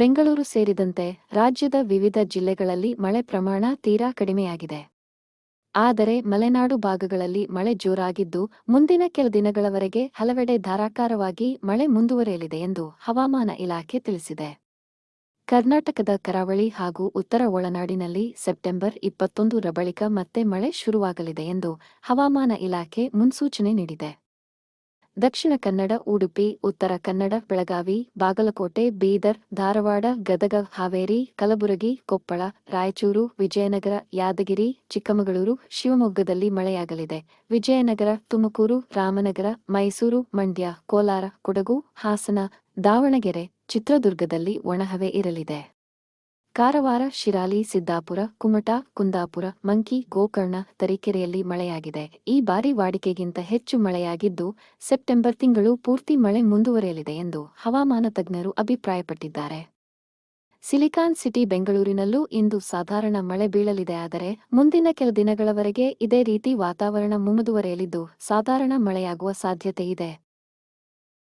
ಬೆಂಗಳೂರು ಸೇರಿದಂತೆ ರಾಜ್ಯದ ವಿವಿಧ ಜಿಲ್ಲೆಗಳಲ್ಲಿ ಮಳೆ ಪ್ರಮಾಣ ತೀರಾ ಕಡಿಮೆಯಾಗಿದೆ. ಆದರೆ ಮಲೆನಾಡು ಭಾಗಗಳಲ್ಲಿ ಮಳೆ ಜೋರಾಗಿದ್ದು, ಮುಂದಿನ ಕೆಲ ದಿನಗಳವರೆಗೆ ಹಲವೆಡೆ ಧಾರಾಕಾರವಾಗಿ ಮಳೆ ಮುಂದುವರಿಯಲಿದೆ ಎಂದು ಹವಾಮಾನ ಇಲಾಖೆ ತಿಳಿಸಿದೆ. ಕರ್ನಾಟಕದ ಕರಾವಳಿ ಹಾಗೂ ಉತ್ತರ ಒಳನಾಡಿನಲ್ಲಿ ಸೆಪ್ಟೆಂಬರ್ ಇಪ್ಪತ್ತೊಂದರ ಬಳಿಕ ಮತ್ತೆ ಮಳೆ ಶುರುವಾಗಲಿದೆ ಎಂದು ಹವಾಮಾನ ಇಲಾಖೆ ಮುನ್ಸೂಚನೆ ನೀಡಿದೆ. ದಕ್ಷಿಣ ಕನ್ನಡ, ಉಡುಪಿ, ಉತ್ತರ ಕನ್ನಡ, ಬೆಳಗಾವಿ, ಬಾಗಲಕೋಟೆ, ಬೀದರ್, ಧಾರವಾಡ, ಗದಗ, ಹಾವೇರಿ, ಕಲಬುರಗಿ, ಕೊಪ್ಪಳ, ರಾಯಚೂರು, ವಿಜಯನಗರ, ಯಾದಗಿರಿ, ಚಿಕ್ಕಮಗಳೂರು, ಶಿವಮೊಗ್ಗದಲ್ಲಿ ಮಳೆಯಾಗಲಿದೆ. ವಿಜಯನಗರ, ತುಮಕೂರು, ರಾಮನಗರ, ಮೈಸೂರು, ಮಂಡ್ಯ, ಕೋಲಾರ, ಕೊಡಗು, ಹಾಸನ, ದಾವಣಗೆರೆ, ಚಿತ್ರದುರ್ಗದಲ್ಲಿ ಒಣಹವೆ ಇರಲಿದೆ. ಕಾರವಾರ, ಶಿರಾಲಿ, ಸಿದ್ದಾಪುರ, ಕುಮಟಾ, ಕುಂದಾಪುರ, ಮಂಕಿ, ಗೋಕರ್ಣ, ತರೀಕೆರೆಯಲ್ಲಿ ಮಳೆಯಾಗಿದೆ. ಈ ಬಾರಿ ವಾಡಿಕೆಗಿಂತ ಹೆಚ್ಚು ಮಳೆಯಾಗಿದ್ದು, ಸೆಪ್ಟೆಂಬರ್ ತಿಂಗಳು ಪೂರ್ತಿ ಮಳೆ ಮುಂದುವರೆಯಲಿದೆ ಎಂದು ಹವಾಮಾನ ತಜ್ಞರು ಅಭಿಪ್ರಾಯಪಟ್ಟಿದ್ದಾರೆ. ಸಿಲಿಕಾನ್ ಸಿಟಿ ಬೆಂಗಳೂರಿನಲ್ಲೂ ಇಂದು ಸಾಧಾರಣ ಮಳೆ ಬೀಳಲಿದೆ. ಆದರೆ, ಮುಂದಿನ ಕೆಲ ದಿನಗಳವರೆಗೆ ಇದೇ ರೀತಿ ವಾತಾವರಣ ಮುಂದುವರೆಯಲಿದ್ದು ಸಾಧಾರಣ ಮಳೆಯಾಗುವ ಸಾಧ್ಯತೆ ಇದೆ